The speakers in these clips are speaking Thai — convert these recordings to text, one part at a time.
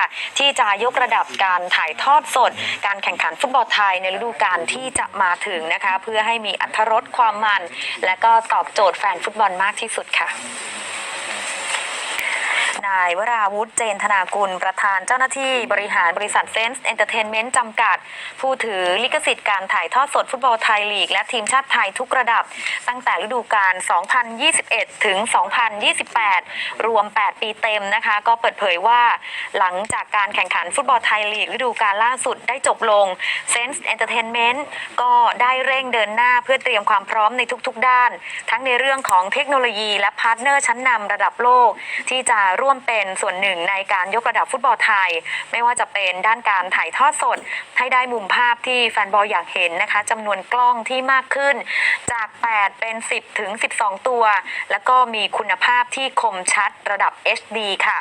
ค่ะ ที่จะยกระดับการถ่ายทอดสด การแข่งขันฟุตบอลไทยในฤดูกาลที่จะมาถึงนะคะ เพื่อให้มีอัธรสความมัน และก็ตอบโจทย์แฟนฟุตบอลมากที่สุดค่ะ นายวราวุธเจนธนากุล ประธานเจ้าหน้าที่บริหารบริษัทเซนส์เอนเตอร์เทนเมนต์จำกัด ผู้ถือลิขสิทธิ์การถ่ายทอดสดฟุตบอลไทยลีก และทีมชาติไทยทุกระดับ ตั้งแต่ฤดูกาล 2021 ถึง 2028 รวม 8 ปีเต็มนะคะ ก็เปิดเผยว่า หลังจากการแข่งขันฟุตบอลไทยลีกฤดูกาลล่าสุดได้จบลง Sense Entertainment ก็ได้เร่งเดินหน้าเพื่อเตรียมความพร้อมในทุก ๆ ด้าน ทั้งในเรื่องของเทคโนโลยีและพาร์ทเนอร์ชั้นนำระดับโลก ที่จะร่วมเป็นส่วนหนึ่งในการยกระดับฟุตบอลไทย ไม่ว่าจะเป็นด้านการถ่ายทอดสด ให้ได้มุมภาพที่แฟนบอลอยากเห็นนะคะจำนวนกล้องที่มากขึ้น จาก 8 เป็น 10 ถึง 12 ตัว แล้วก็มีคุณภาพที่คมชัดระดับ HD ค่ะ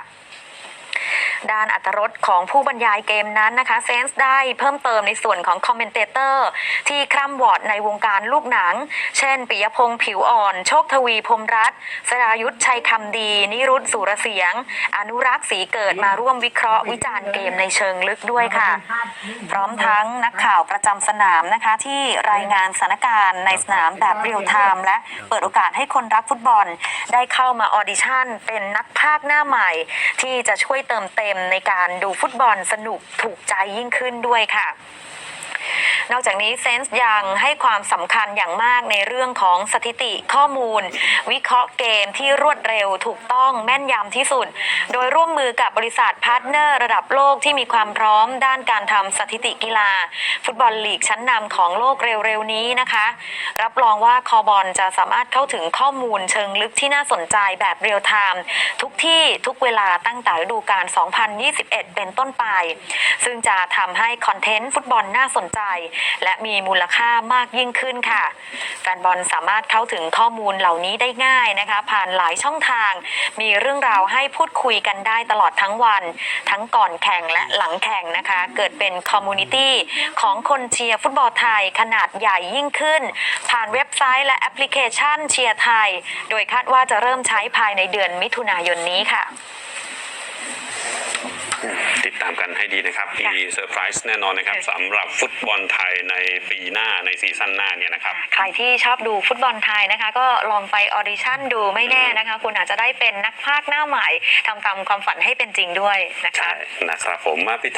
ด้านอัตรสของผู้บรรยายเกมนั้นนะคะเซนส์ได้เพิ่มเติมในส่วนของคอมเมนเตเตอร์ ที่คร่ำวอดในวงการลูกหนัง เช่นปิยพงษ์ผิวอ่อน โชคทวีพรมรัตน์สรายุทธชัยคำดี นิรุตสุรเสียง อนุรักษ์ศรีเกิดมาร่วมวิเคราะห์วิจารณ์เกมในเชิงลึกด้วยค่ะ พร้อมทั้งนักข่าวประจำสนามนะคะที่รายงานสถานการณ์ในสนามแบบเรียลไทม์และเปิดโอกาสให้คนรักฟุตบอล ได้เข้ามาออดิชั่น เป็นนักพากย์หน้าใหม่ ที่จะช่วยเติมเต็มในการดูฟุตบอลสนุกถูกใจยิ่งขึ้นด้วยค่ะ นอกจากนี้เซนส์ยังให้ความสำคัญอย่างมากในเรื่องของสถิติข้อมูล วิเคราะห์เกมที่รวดเร็วถูกต้องแม่นยำที่สุด โดยร่วมมือกับบริษัทพาร์ทเนอร์ ระดับโลกที่มีความพร้อมด้านการทำสถิติกีฬา ฟุตบอลลีกชั้นนำของโลกเร็วๆนี้นะคะ รับรองว่าคอบอลจะสามารถเข้าถึงข้อมูลเชิงลึกที่น่าสนใจแบบเรียลไทม์ทุกที่ทุกเวลาตั้งแต่ฤดูกาล 2021 เป็นต้นไป ซึ่งจะทำให้คอนเทนต์ฟุตบอลน่าสนใจและมีมูลค่ามากยิ่งขึ้นค่ะ แฟนบอลสามารถเข้าถึงข้อมูลเหล่านี้ได้ง่ายนะคะ ผ่านหลายช่องทาง มีเรื่องราวให้พูดคุยกันได้ตลอดทั้งวัน ทั้งก่อนแข่งและหลังแข่งนะคะ เกิดเป็นคอมมูนิตี้ของคนเชียร์ฟุตบอลไทยขนาดใหญ่ยิ่งขึ้น ผ่านเว็บไซต์และแอปพลิเคชันเชียร์ไทย โดยคาดว่าจะเริ่มใช้ภายในเดือนมิถุนายนนี้ค่ะ ติดตามกันให้ดีนะครับค่ะมีเซอร์ไพรส์แน่นอนนะครับค่ะสำหรับฟุตบอลไทยในปีหน้าในซีซั่นหน้าเนี่ยนะครับ ใครที่ชอบดูฟุตบอลไทยนะคะ ก็ลองไปออดิชั่นดูไม่แน่นะคะ คุณอาจจะได้เป็นนักพากย์หน้าใหม่ทำตามความฝันให้เป็นจริงด้วยนะคะใช่นะครับผมมาปิด